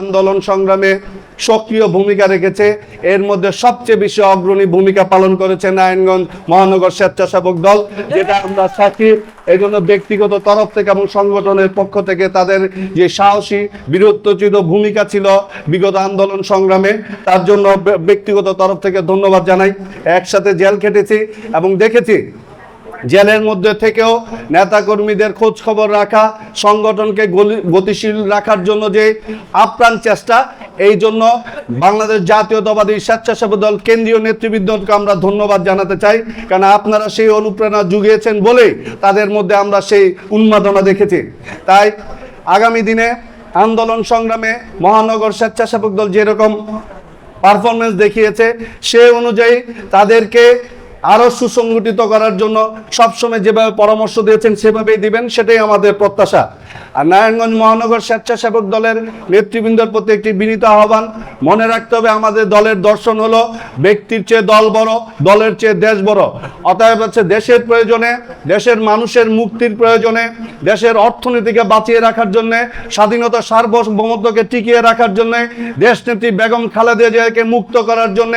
আন্দোলন সংগ্রামে সক্রিয় ভূমিকা রেখেছে। এর মধ্যে সবচেয়ে বেশি অগ্রণী ভূমিকা পালন করেছে নারায়ণগঞ্জ মহানগর স্বেচ্ছাসেবক দল, যেটা আমরা সাক্ষী এই জন্য ব্যক্তিগত তরফ থেকে এবং সংগঠনের পক্ষ থেকে তাদের যে সাহসী বীরত্বচিত ভূমিকা ছিল বিগত আন্দোলন সংগ্রামে, তার জন্য ব্যক্তিগত তরফ থেকে ধন্যবাদ জানাই। একসাথে জেল খেটেছি এবং দেখেছি জেলের মধ্যে থেকেও নেতাকর্মীদের খোঁজ খবর রাখা, সংগঠনকে গতিশীল রাখার জন্য যে আপ্রাণ চেষ্টা, এই জন্য বাংলাদেশ জাতীয়তাবাদী স্বেচ্ছাসেবক দল কেন্দ্রীয় নেতৃবৃন্দকে আমরা ধন্যবাদ জানাতে চাই। কারণ আপনারা সেই অনুপ্রেরণা জুগিয়েছেন বলেই তাদের মধ্যে আমরা সেই উন্মাদনা দেখেছি। তাই আগামী দিনে আন্দোলন সংগ্রামে মহানগর স্বেচ্ছাসেবক দল যেরকম পারফরমেন্স দেখিয়েছে, সে অনুযায়ী তাদেরকে আরও সুসংগঠিত করার জন্য সবসময় যেভাবে পরামর্শ দিয়েছেন সেভাবেই দিবেন সেটাই আমাদের প্রত্যাশা। আর নারায়ণগঞ্জ মহানগর স্বেচ্ছাসেবক দলের নেতৃবৃন্দের প্রতি একটি বিনীত আহ্বান। মনে রাখতে হবে আমাদের দলের দর্শন হলো ব্যক্তির চেয়ে দল বড়, দলের চেয়ে দেশ বড়। অতএব হচ্ছে দেশের প্রয়োজনে, দেশের মানুষের মুক্তির প্রয়োজনে, দেশের অর্থনীতিকে বাঁচিয়ে রাখার জন্য, স্বাধীনতা সার্বভৌমত্বকে টিকিয়ে রাখার জন্য, দেশনেত্রী বেগম খালেদা জিয়াকে মুক্ত করার জন্য,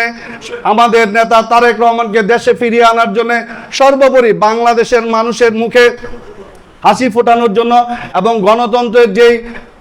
আমাদের নেতা তারেক রহমানকে দেশে ফিরিয়ে আনার জন্য সর্বোপরি বাংলাদেশের মানুষের মুখে হাসি ফোটানোর জন্য এবং গণতন্ত্রের যেই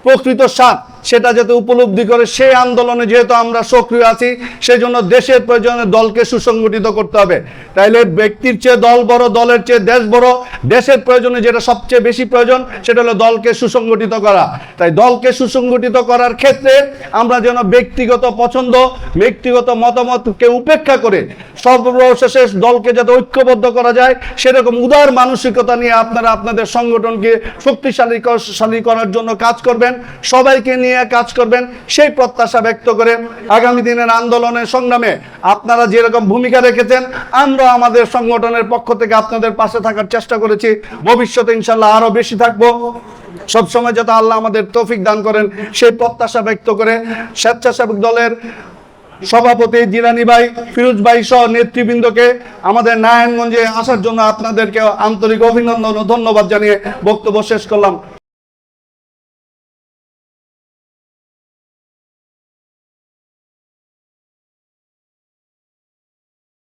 প্রকৃত স্বাদ সেটা যাতে উপলব্ধি করে, সেই আন্দোলনে যেহেতু আমরা সক্রিয় আছি সেই জন্য দেশের প্রয়োজনে দলকে সুসংগঠিত করতে হবে। তাইলে ব্যক্তির চেয়ে দল বড়, দলের চেয়ে দেশ বড়, দেশের প্রয়োজনে যেটা সবচেয়ে বেশি প্রয়োজন, সেটা হলো দলকে সুসংগঠিত করা। তাই দলকে সুসংগঠিত করার ক্ষেত্রে আমরা যেন ব্যক্তিগত পছন্দ, ব্যক্তিগত মতামতকে উপেক্ষা করে সর্বশেষে দলকে যাতে ঐক্যবদ্ধ করা যায়, সেরকম উদার মানসিকতা নিয়ে আপনারা আপনাদের সংগঠনকে শক্তিশালী শালী করার জন্য কাজ করবেন। সবাইকে নিয়ে কাজ করবেন, সেই প্রত্যাশা ব্যক্ত করে আগামী দিনের আন্দোলনের সংগ্রামে আপনারা যেরকম ভূমিকা রেখেছেন, আমরা আমাদের সংগঠনের পক্ষ থেকে আপনাদের পাশে থাকার চেষ্টা করেছি। ভবিষ্যতে ইনশাল্লাহ আরও বেশি থাকব। সবসময় যাতে আল্লাহ আমাদের তৌফিক দান করেন, সেই প্রত্যাশা ব্যক্ত করে স্বেচ্ছাসেবক দলের সভাপতি জিলানি ভাই, ফিরোজ ভাই সহ নেতৃবৃন্দকে আমাদের নারায়ণগঞ্জে আসার জন্য আপনাদেরকে আন্তরিক অভিনন্দন ও ধন্যবাদ জানিয়ে বক্তব্য শেষ করলাম।